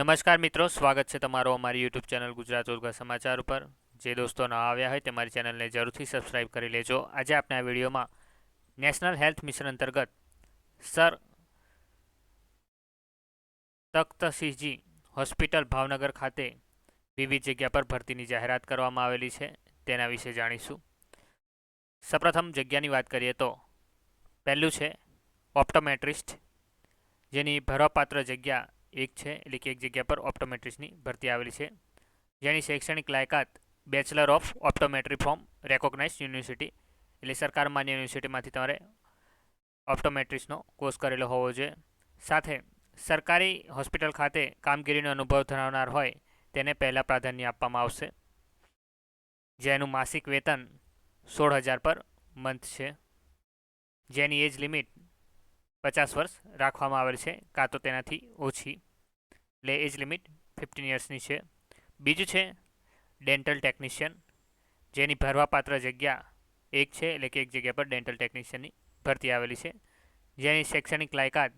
નમસ્કાર મિત્રો, સ્વાગત છે તમારો અમારી યુટ્યુબ ચેનલ ગુજરાત ઉર્ગા સમાચાર ઉપર. જે દોસ્તો ન આવ્યા હોય તે મારી ચેનલને જરૂરથી સબસ્ક્રાઇબ કરી લેજો. આજે આપણે આ વિડીયોમાં નેશનલ હેલ્થ મિશન અંતર્ગત સર તખ્તસિંહજી હોસ્પિટલ ભાવનગર ખાતે વિવિધ જગ્યા પર ભરતીની જાહેરાત કરવામાં આવેલી છે. તેના વિશે જાણીશું. સૌપ્રથમ જગ્યાની વાત કરીએ તો પહેલું છે ઓપ્ટોમેટ્રિસ્ટ, જેની ભરવાપાત્ર જગ્યા એક છે, એટલે કે એક જગ્યા પર ઓપ્ટોમેટ્રિસ્ટની ભરતી આવેલી છે. જેની શૈક્ષણિક લાયકાત bachelor of optometry from recognise university એટલે સરકાર માન્ય યુનિવર્સિટીમાંથી તમારે ઓપ્ટોમેટ્રિસ્ટનો કોર્સ કરેલો હોવો જોઈએ. સાથે સરકારી હોસ્પિટલ ખાતે કામગીરીનો અનુભવ ધરાવનાર હોય, તેને પહેલાં પ્રાધાન્ય આપવામાં આવશે. જેનું માસિક વેતન સોળ હજાર પર મંથ છે. જેની એજ લિમિટ પચાસ વર્ષ રાખવામાં આવેલ છે, કાં તો તેનાથી ઓછી. એટલે એજ લિમિટ ફિફ્ટીન યર્સની છે. બીજું છે, ડેન્ટલ ટેકનિશિયન, જેની ભરવાપાત્ર જગ્યા એક છે, એટલે કે એક જગ્યા પર ડેન્ટલ ટેકનિશિયનની ભરતી આવેલી છે. જેની શૈક્ષણિક લાયકાત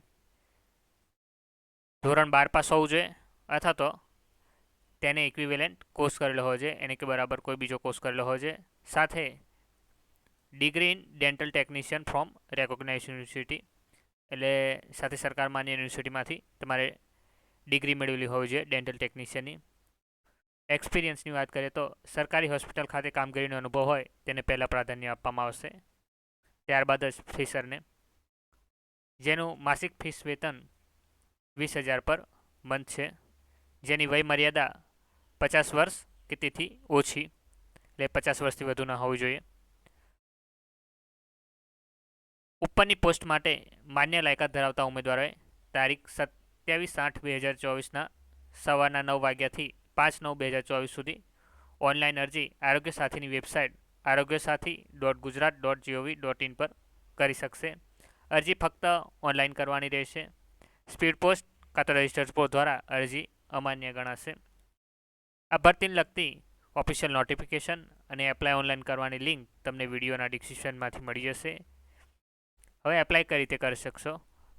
ધોરણ બાર પાસ હોવું જોઈએ, અથવા તો તેને ઇક્વિવેલન્ટ કોર્સ કરેલો હોય છે એને કે બરાબર કોઈ બીજો કોર્સ કરેલો હોય છે સાથે degree in dental technician from recognise university એટલે સાથે સરકાર માન્ય યુનિવર્સિટીમાંથી તમારે ડિગ્રી મેળવેલી હોવી જોઈએ ડેન્ટલ ટેકનિશિયનની એક્સપિરિયન્સની વાત કરીએ તો સરકારી હોસ્પિટલ ખાતે કામગીરીનો અનુભવ હોય, તેને પહેલાં પ્રાધાન્ય આપવામાં આવશે. ત્યારબાદ જ ફીસરને જેનું માસિક ફીસ વેતન વીસ હજાર પર મંથ છે. જેની વય મર્યાદા પચાસ વર્ષ કે તેથી ઓછી. એટલે પચાસ વર્ષથી વધુ ન હોવી જોઈએ. ઉપરની પોસ્ટ માટે માન્ય લાયકાત ધરાવતા ઉમેદવારોએ તારીખ સત્યાવીસ આઠ બે હજાર ચોવીસના સવારના નવ વાગ્યાથી પાંચ નવ બે હજાર ચોવીસ સુધી ઓનલાઈન અરજી આરોગ્ય સાથીની website Arogya Sathi dot Gujarat dot G O V dot in પર કરી શકશે. અરજી ફક્ત ઓનલાઈન કરવાની રહેશે. સ્પીડ પોસ્ટ કાં તો રજિસ્ટર્ડ પોસ્ટ દ્વારા અરજી અમાન્ય ગણાશે. આ લગતી ઓફિશિયલ નોટિફિકેશન અને એપ્લાય ઓનલાઈન કરવાની લિંક તમને વિડીયોના ડિસ્ક્રિપ્શનમાંથી મળી જશે. હવે એપ્લાય કઈ રીતે કરી શકશો?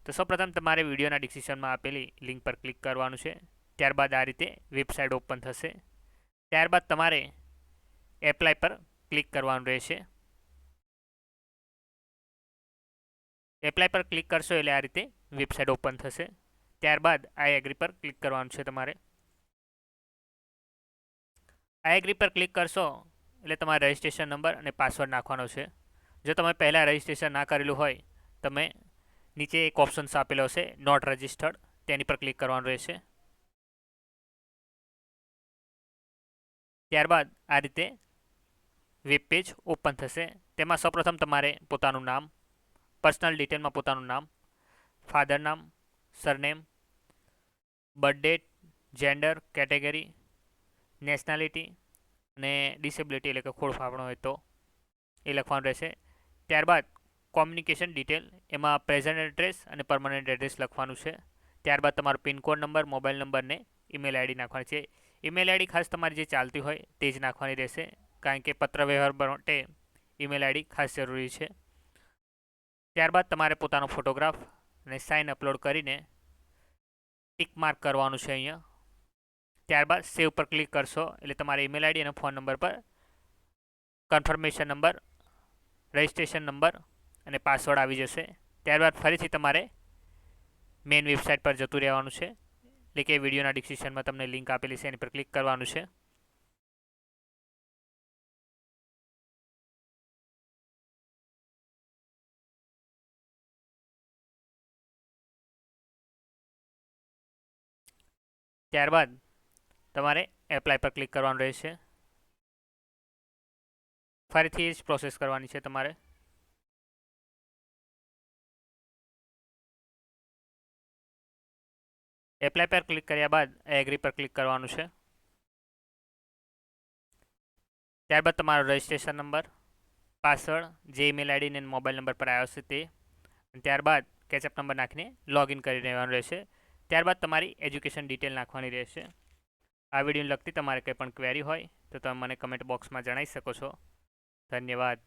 તો સૌપ્રથમ તમારે વિડીયોના ડિસ્ક્રિપ્શનમાં આપેલી લિંક પર ક્લિક કરવાનું છે. ત્યારબાદ આ રીતે વેબસાઇટ ઓપન થશે. ત્યારબાદ તમારે એપ્લાય પર ક્લિક કરવાનું રહેશે. એપ્લાય પર ક્લિક કરશો એટલે આ રીતે વેબસાઇટ ઓપન થશે. ત્યારબાદ આઈ એગ્રી પર ક્લિક કરવાનું છે તમારે. આઈ એગ્રી પર ક્લિક કરશો એટલે તમારે રજિસ્ટ્રેશન નંબર અને પાસવર્ડ નાખવાનો છે. જો તમે પહેલાં રજિસ્ટ્રેશન ના કરેલું હોય તમે નીચે એક ઓપ્શન્સ આપેલો હશે નોટ રજિસ્ટર્ડ તેની પર ક્લિક કરવાનું રહેશે. ત્યારબાદ આ રીતે વેબ પેજ ઓપન થશે. તેમાં સૌપ્રથમ તમારે પોતાનું નામ પર્સનલ ડિટેલમાં પોતાનું નામ ફાધર નામ surname birth date gender category nationality અને ડિસેબિલિટી એટલે કે ખોડ ફાફણો હોય તો એ લખવાનું રહેશે. ત્યારબાદ કોમ્યુનિકેશન ડિટેલ, એમાં પ્રેઝન્ટ એડ્રેસ અને પરમનન્ટ એડ્રેસ લખવાનું છે. ત્યારબાદ તમારો પિનકોડ નંબર, મોબાઈલ નંબર ને ઈમેલ આઈડી નાખવાની છે. ઈમેલ આઈડી ખાસ તમારી જે ચાલતી હોય તે જ નાખવાની રહેશે, કારણ કે પત્ર વ્યવહાર માટે ઈમેલ આઈડી ખાસ જરૂરી છે. ત્યારબાદ તમારે પોતાનો ફોટોગ્રાફ અને સાઇન અપલોડ કરીને ટિક માર્ક કરવાનું છે અહીંયા. ત્યારબાદ સેવ પર ક્લિક કરશો એટલે તમારે ઈમેલ આઈડી અને ફોન નંબર પર કન્ફર્મેશન નંબર, રજિસ્ટ્રેશન નંબર અને પાસવર્ડ આવી જશે. ત્યારબાદ ફરીથી તમારે મેઇન વેબસાઇટ પર જતું રહેવાનું છે. એટલે કે વિડીયોના ડિસ્ક્રિપ્શનમાં તમને લિંક આપેલી છે, એની પર ક્લિક કરવાનું છે. ત્યારબાદ તમારે એપ્લાય પર ક્લિક કરવાનું રહેશે. ફરીથી જ પ્રોસેસ કરવાની છે તમારે. એપ્લાય પર ક્લિક કર્યા બાદ એગ્રી પર ક્લિક કરવાનું છે. ત્યારબાદ તમારો રજિસ્ટ્રેશન નંબર પાસવર્ડ જે ઈમેલ આઈડી અને મોબાઈલ નંબર પર આવ્યો છે તે. ત્યારબાદ કેચઅપ નંબર નાખીને લોગિન કરી દેવાનું રહેશે. ત્યારબાદ તમારી એજ્યુકેશન ડિટેલ નાખવાની રહેશે. આ વિડીયોને લગતી તમારે કંઈ પણ ક્વેરી હોય તો તમે મને કમેન્ટ બોક્સમાં જણાવી શકો છો. ધન્યવાદ.